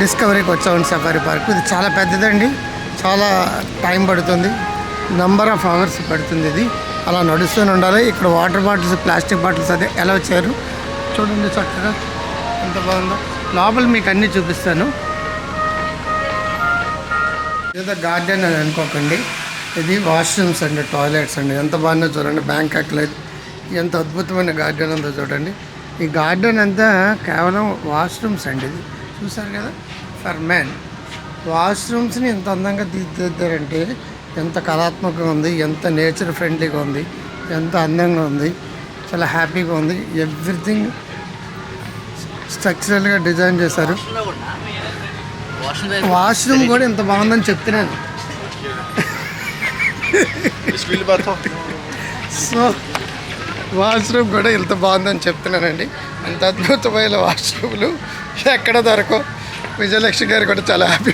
డిస్కవరీకి వచ్చామండి safari park. ఇది చాలా పెద్దదండి. చాలా టైం పడుతుంది. నంబర్ ఆఫ్ అవర్స్ పడుతుంది ఇది. అలా నడుస్తూనే ఉండాలి. ఇక్కడ వాటర్ బాటిల్స్ ప్లాస్టిక్ బాటిల్స్ అదే ఎలా వచ్చారు చూడండి చక్కగా ఎంత బాగుందో. లోపల మీకు అన్నీ చూపిస్తాను. ఏదో గార్డెన్ అని అనుకోకండి. ఇది వాష్రూమ్స్ అండి టాయిలెట్స్ అండి. ఎంత బాగుందో చూడండి. బ్యాంకాక్లో ఎంత అద్భుతమైన గార్డెన్ ఉందో చూడండి. ఈ గార్డెన్ అంతా కేవలం వాష్రూమ్స్ అండి ఇది. చూసారు కదా? ఫర్ మ్యాన్ వాష్రూమ్స్ని ఎంత అందంగా తీర్చిదిద్దారంటే ఎంత కళాత్మకంగా ఉంది ఎంత నేచర్ ఫ్రెండ్లీగా ఉంది ఎంత అందంగా ఉంది చాలా హ్యాపీగా ఉంది. ఎవ్రీథింగ్ స్ట్రక్చరల్గా డిజైన్ చేశారు. వాష్రూమ్ కూడా ఎంత బాగుందని చెప్తున్నాను. సో వాష్రూమ్ కూడా ఎంత బాగుందని చెప్తున్నానండి. అంత అద్భుతమైన వాష్రూమ్లు. ఎక్కడ దొరకు? విజయలక్ష్మి గారు కూడా చాలా హ్యాపీ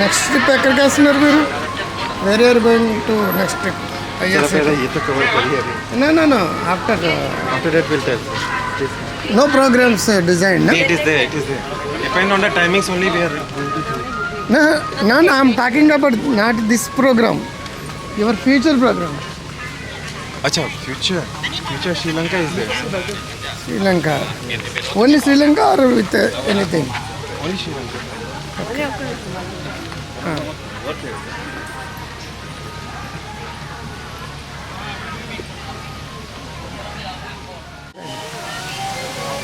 నెక్స్ట్ ట్రిప్ ఎక్కడికి వస్తున్నారు మీరు? Where are going to next trip after after that will tell no programs design it timings only we No, no, no, I'm talking about not this program. Your future program. Acha, future. Future Sri Lanka is there. Sri Lanka. Only Sri Lanka or with uh, anything? Only Sri Lanka.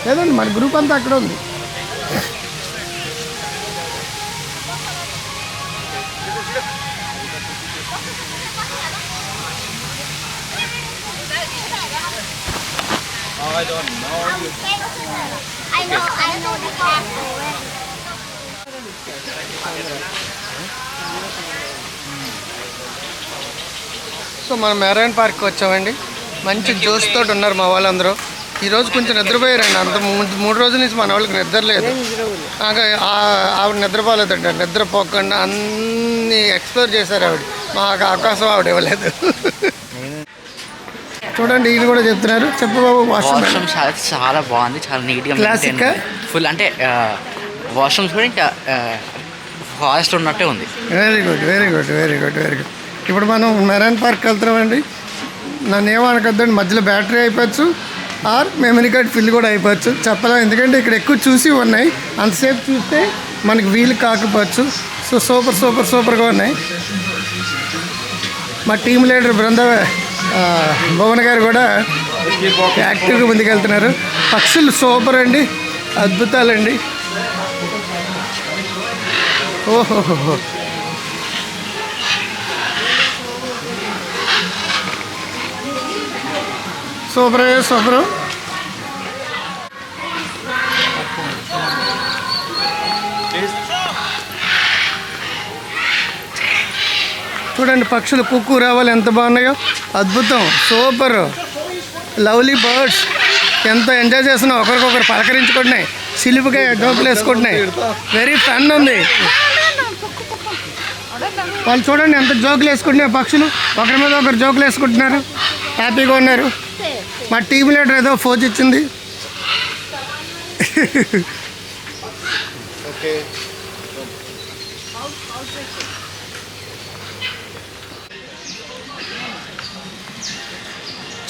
లేదండి మన group అంతా అక్కడ ఉంది I know, I know the castle. So మనం marine పార్క్కి వచ్చామండి. మంచి Jose తోటి ఉన్నారు మా వాళ్ళందరూ. ఈరోజు కొంచెం నిద్రపోయారండి. అంత మూడు మూడు రోజుల నుంచి మన వాళ్ళకి నిద్ర లేదు. ఆవిడ నిద్రపోలేదండి. నిద్రపోకుండా అన్ని ఎక్స్ప్లోర్ చేశారు ఆవిడ. మాకు అవకాశం ఆవిడ ఇవ్వలేదు. చూడండి ఈయన కూడా చెప్తున్నారు. చెప్పు బాబు వాష్రూమ్ చాలా చాలా బాగుంది చాలా నీట్గా ఆ? ఫుల్ అంటే వాష్రూమ్స్ కూడా ఇంకా ఫారెస్ట్ ఉన్నట్టే ఉంది. Very good very good very good very good ఇప్పుడు మనం మెరైన్ పార్క్ వెళ్తున్నామండి. నన్ను ఏమనకొద్దండి మధ్యలో బ్యాటరీ అయిపోవచ్చు ఆర్ మెమరీ కార్డ్ ఫిల్ కూడా అయిపోవచ్చు. చెప్పలేం ఎందుకంటే ఇక్కడ ఎక్కువ చూసి ఉన్నాయి. అంతసేపు చూస్తే మనకి వీలు కాకపోవచ్చు. సో సూపర్ సూపర్ సూపర్గా ఉన్నాయి. మా టీం లీడర్ బృంద భువన్ గారు కూడా యాక్టివ్గా ముందుకెళ్తున్నారు. పక్షులు సూపర్ అండి అద్భుతాలండి. ఓహోహో సూపర్ సూపర్. చూడండి పక్షులు కుక్కు రావాలి ఎంత బాగున్నాయో. అద్భుతం సూపర్. లవ్లీ బర్డ్స్ ఎంత ఎంజాయ్ చేస్తున్నావు ఒకరికొకరు పలకరించుకుంటున్నాయి సిలుపుగా డోపులు వేసుకుంటున్నాయి. వెరీ ఫన్ ఉంది. వాళ్ళు చూడండి ఎంత జోకులు వేసుకుంటున్నాయి పక్షులు. ఒకరి మీద ఒకరు జోకులు వేసుకుంటున్నారు. హ్యాపీగా ఉన్నారు. మా టీం లీడర్ ఏదో ఫోజ్ ఇచ్చింది.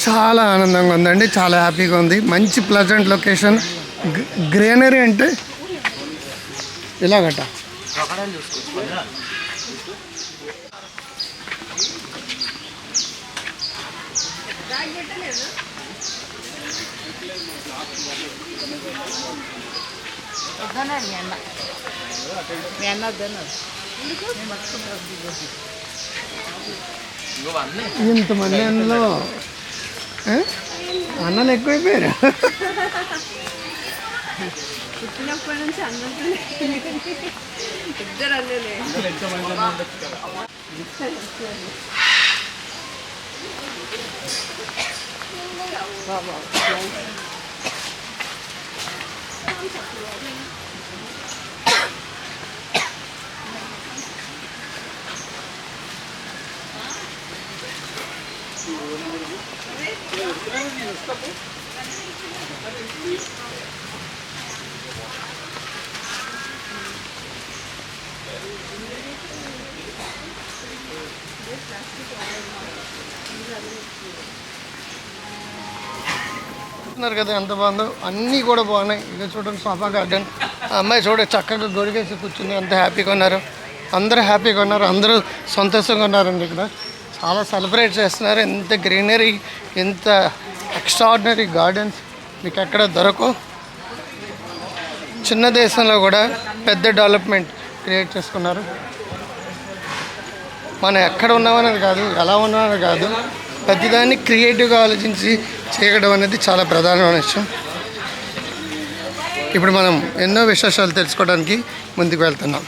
చాలా ఆనందంగా ఉందండి చాలా హ్యాపీగా ఉంది. మంచి ప్లజెంట్ లొకేషన్ గ్రీనరీ అంటే ఇలాగట. ఇంతమంది అందులో అన్నం ఎక్కువైపోయారు పుట్టినప్పటి నుంచి అన్నంతో ఇద్దరు అన్నలే Thank you. చూస్తున్నారు కదా ఎంత బాగుందో. అన్నీ కూడా బాగున్నాయి. ఇక చూడండి సోఫా గార్డెన్. ఆ అమ్మాయి చూడ చక్కగా గొరిగేసి కూర్చుంది. ఎంత హ్యాపీగా ఉన్నారు. అందరూ హ్యాపీగా ఉన్నారు. అందరూ సంతోషంగా ఉన్నారండి ఇక్కడ. చాలా సెలబ్రేట్ చేస్తున్నారు. ఎంత గ్రీనరీ ఎంత ఎక్స్ట్రాడినరీ గార్డెన్స్ మీకు ఎక్కడ దొరకవు చిన్న దేశంలో కూడా పెద్ద డెవలప్మెంట్ క్రియేట్ చేసుకున్నారు. మనం ఎక్కడ ఉన్నామనేది కాదు ఎలా ఉన్నామని కాదు ప్రతిదాన్ని క్రియేటివ్గా ఆలోచించి చేయడం అనేది చాలా ప్రధానమైన విషయం. ఇప్పుడు మనం ఎన్నో విశేషాలు తెలుసుకోవడానికి ముందుకు వెళ్తున్నాం.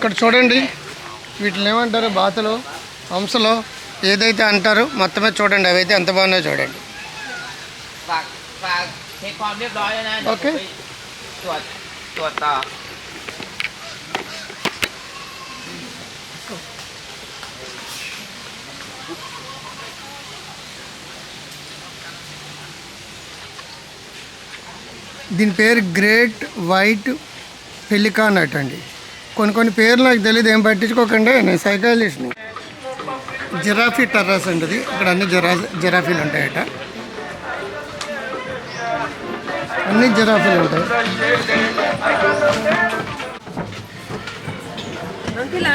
ఇక్కడ చూడండి. వీటిని ఏమంటారు? బాతలు హంసలు ఏదైతే అంటారు మొత్తమే చూడండి. అవైతే ఎంత బాగున్నాయో చూడండి. ఓకే. దీని పేరు గ్రేట్ వైట్ పెలికాన్ అటండి. కొన్ని కొన్ని పేర్లు నాకు తెలియదు ఏం పట్టించుకోకండి. నేను సైకాలజిస్ట్ని. జిరాఫీ టెర్రస్ ఉంటుంది ఇక్కడ అన్ని జిరా జిరాఫీలు ఉంటాయట. అన్ని జిరాఫీలు ఉంటాయి. అంకిల్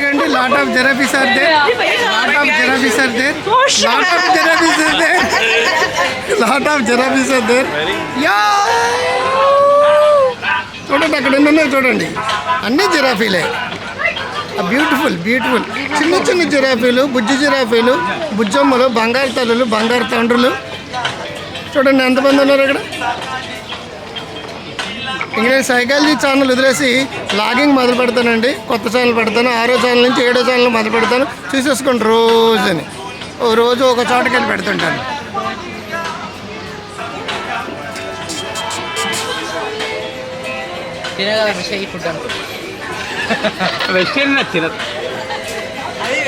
ఆంటీ చూసారు lot of giraffes are they. Lot of giraffes are they. Lot of giraffes are they. Lot of giraffes are they. Yeah! చూడండి అక్కడ ఉన్నాయి ఉన్నాయో చూడండి. అన్ని జిరాఫీలే బ్యూటిఫుల్ బ్యూటిఫుల్. చిన్న చిన్న జిరాఫీలు బుజ్జి జిరాఫీలు బుజ్జమ్మలు బంగారు తల్లులు బంగారు తండ్రులు. చూడండి ఎంతమంది ఉన్నారు ఇక్కడ ఇంక నేను సైకాలజీ ఛానల్ వదిలేసి లాగింగ్ మొదలు పెడతానండి. కొత్త ఛానల్ పెడతాను ఆరో ఛానల్ నుంచి ఏడో ఛానల్ మొదలు పెడతాను. చూసేసుకోండి రోజుని. ఓ రోజు ఒక చోటకి వెళ్ళి పెడుతుంటాను తినగల విషయ వెజిటేరియన్ తినదు అది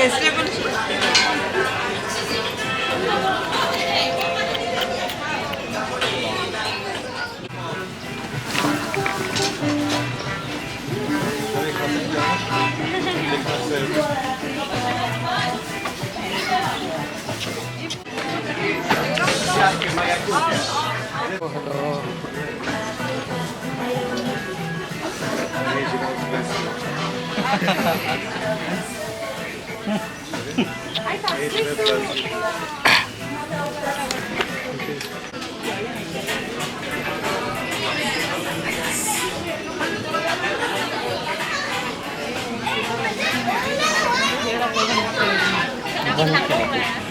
먹으니까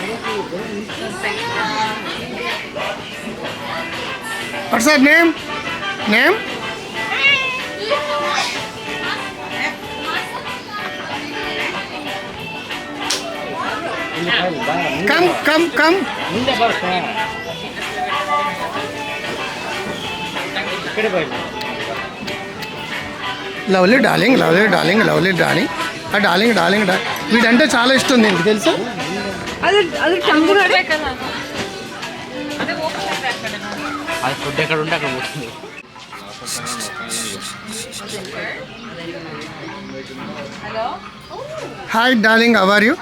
vegetables what's sir name name come come come lovely darling lovely darling lovely darling. ఆ డార్లింగ్ డార్లింగ్ డా వీడంటే చాలా ఇష్టం నీకు తెలుసా? అది అది టంగు అది ఫుడ్ ఎక్కడ ఉంటే అక్కడ పోతుంది. Hi darling how are you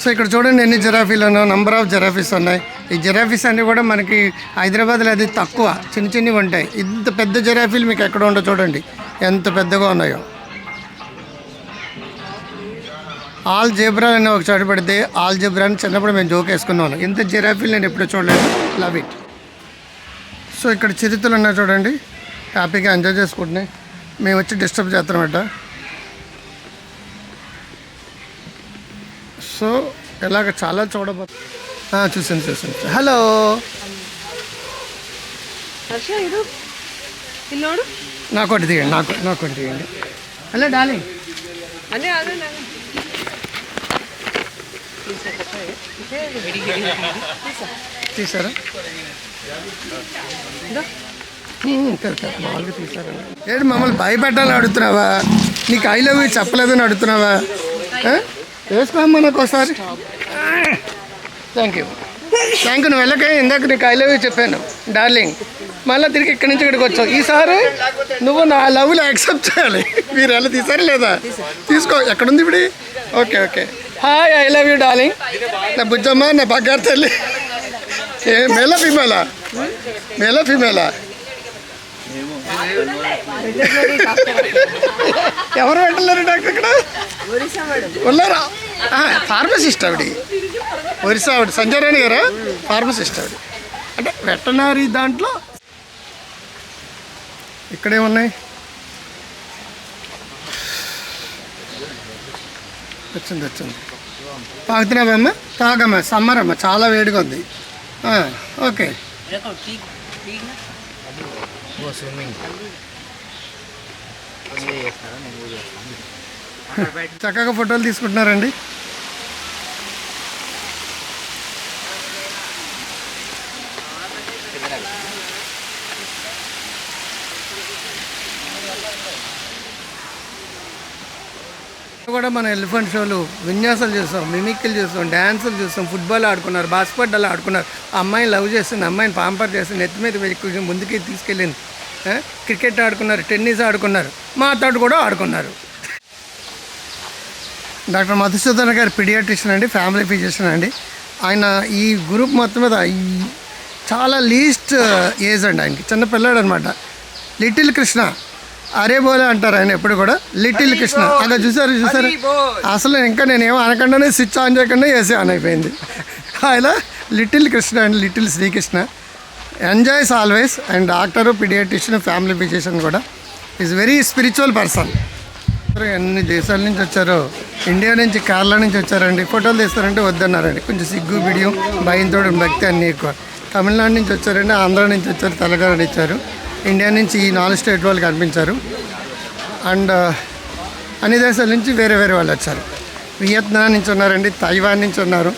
so ఇక్కడ చూడండి ఎన్ని జిరాఫీలు ఉన్నాయో నంబర్ ఆఫ్ జిరాఫీస్ ఉన్నాయి. ఈ జిరాఫీస్ అన్నీ కూడా మనకి హైదరాబాద్లో అది తక్కువ. చిన్న చిన్నవి ఉంటాయి. ఇంత పెద్ద జిరాఫీలు మీకు ఎక్కడ ఉండో చూడండి. ఎంత పెద్దగా ఉన్నాయో. ఆల్ జెబ్రా అని ఒక చోట పెడితే ఆల్ జెబ్రా అని చిన్నప్పుడు మేము జోక్ వేసుకున్నాను. ఇంత జిరాఫీలు నేను ఎప్పుడూ చూడలేదు. లవ్ ఇట్ సో ఇక్కడ చిరుతలు ఉన్నాయి చూడండి. హ్యాపీగా ఎంజాయ్ చేసుకుంటున్నాయి. మేము వచ్చి డిస్టర్బ్ చేస్తామట సో ఇలాగ చాలా చూడబో చూసాను చూసాను హలో. నాకు ఒకటి తీయండి నాకు నాకు ఒకటి తీయండి. Hello darling. తీసారా మామూలుగా తీసారండి ఏంటి మమ్మల్ని భయపెట్టాలని అడుగుతున్నావా? నీకు ఐ లవ్ యూ చెప్పలేదని అడుగుతున్నావా? వేసుకోమ్మా నాకు ఒకసారి. థ్యాంక్ యూ థ్యాంక్ యూ నువ్వు వెళ్ళకే ఇందాక నీకు ఐ లవ్ యూ చెప్పాను. డార్లింగ్ మళ్ళీ తిరిగి ఇక్కడి నుంచి ఇక్కడికి వచ్చావు. ఈసారి నువ్వు నా లవ్లో యాక్సెప్ట్ చేయాలి. మీరు ఎలా తీసారా లేదా? తీసుకో ఎక్కడుంది ఇప్పుడు? Okay okay hi I love you darling నా బుజ్జమ్మ నా బంగారు తల్లి. ఏ మేలా ఫీమేలా మేలా ఫీమేలా ఎవరు పెట్టలేరు డాక్టర్ ఇక్కడ? ఉన్నారా ఫార్మసిస్ట్ ఆవిడ. ఒరిస్సా ఆవిడ. సంజయరాణి గారు గారా? ఫార్మసిస్ట్ ఆవిడ. అంటే వెటనరీ దాంట్లో ఇక్కడే ఉన్నాయి. వచ్చింది వచ్చింది. తాగుతున్నావమ్మా తాగమ్మా. సమ్మర్ అమ్మా. చాలా వేడిగా ఉంది. ఓకే. చక్కగా ఫోటోలు తీసుకుంటున్నారండి. కూడా మన ఎలిఫెంట్ షోలు విన్యాసాలు చూస్తాం మిమిక్లు చూస్తాం డ్యాన్సులు చూస్తాం ఫుట్బాల్ ఆడుకున్నారు బాస్కెట్బాల్ ఆడుకున్నారు. అమ్మాయిని లవ్ చేస్తుంది అమ్మాయిని పాంపర్ చేస్తుంది నెత్తి మీద వెళ్ళి ముందుకే తీసుకెళ్ళింది. క్రికెట్ ఆడుకున్నారు టెన్నిస్ ఆడుకున్నారు మాతాడు కూడా ఆడుకున్నారు. డాక్టర్ మధుసూదన్ గారు పిడియాట్రిషియన్ అండి ఫ్యామిలీ ఫిజిషియన్ అండి. ఆయన ఈ గ్రూప్ మొత్తం మీద చాలా లీస్ట్ ఏజ్ అండి ఆయనకి. చిన్న పిల్లాడు అనమాట లిటిల్ కృష్ణ అరే బోలే అంటారు ఆయన ఎప్పుడు కూడా. లిటిల్ కృష్ణ. అలా చూసారు చూసారు. అసలు ఇంకా నేను ఏమో అనకుండానే స్విచ్ ఆన్ చేయకుండా ఏసీ ఆన్ అయిపోయింది. ఆయన లిటిల్ కృష్ణ అండి little Srikrishna. Enjoys always and doctor pediatrician family physician కూడా ఈజ్ వెరీ స్పిరిచువల్ పర్సన్ ఎన్ని దేశాల నుంచి వచ్చారో ఇండియా నుంచి కేరళ నుంచి వచ్చారండి ఫోటోలు తీస్తారంటే వద్దన్నారండి. కొంచెం సిగ్గు బిడియం భయంతో భక్తి అన్నీ ఎక్కువ. తమిళనాడు నుంచి వచ్చారండి ఆంధ్ర నుంచి వచ్చారు తెలంగాణ ఇచ్చారు ఇండియా నుంచి ఈ నాలుగు స్టేట్ వాళ్ళు కనిపించారు. అండ్ అన్ని దేశాల నుంచి వేరే వేరే వాళ్ళు వచ్చారు. వియత్నాం నుంచి ఉన్నారండి తైవాన్ నుంచి ఉన్నారు.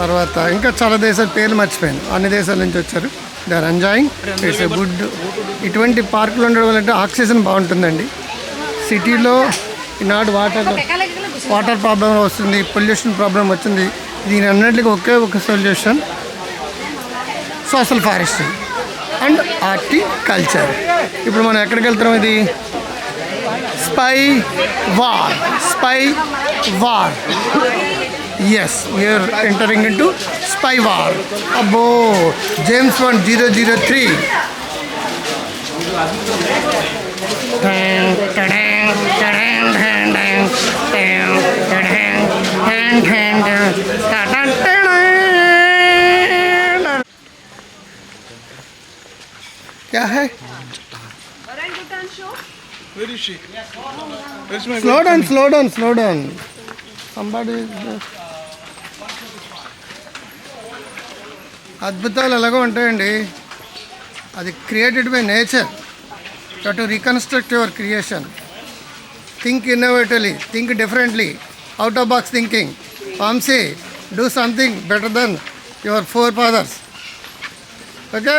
తర్వాత ఇంకా చాలా దేశాల పేర్లు మర్చిపోయాను. అన్ని దేశాల నుంచి వచ్చారు. They are enjoying it's a good. ఇటువంటి పార్కులు ఉండడం వల్ల ఆక్సిజన్ బాగుంటుందండి. సిటీలో ఈనాడు వాటర్ వాటర్ ప్రాబ్లం వస్తుంది పొల్యూషన్ ప్రాబ్లం వచ్చింది. దీని అన్నింటికి ఒకే ఒక solution social forest and horticulture ఇప్పుడు మనం ఎక్కడికి వెళ్తున్నాం ఇది? Spy war spy war. Yes, we are entering into spy war. Abo, James Bond 003. क्या है Where is she? Slow down, slow down, slow down. Somebody is just... అద్భుతాలు ఎలాగో ఉంటాయండి. అది created by nature to reconstruct your creation think innovatively think differently out of box thinking Vamshi do something better than your forefathers okay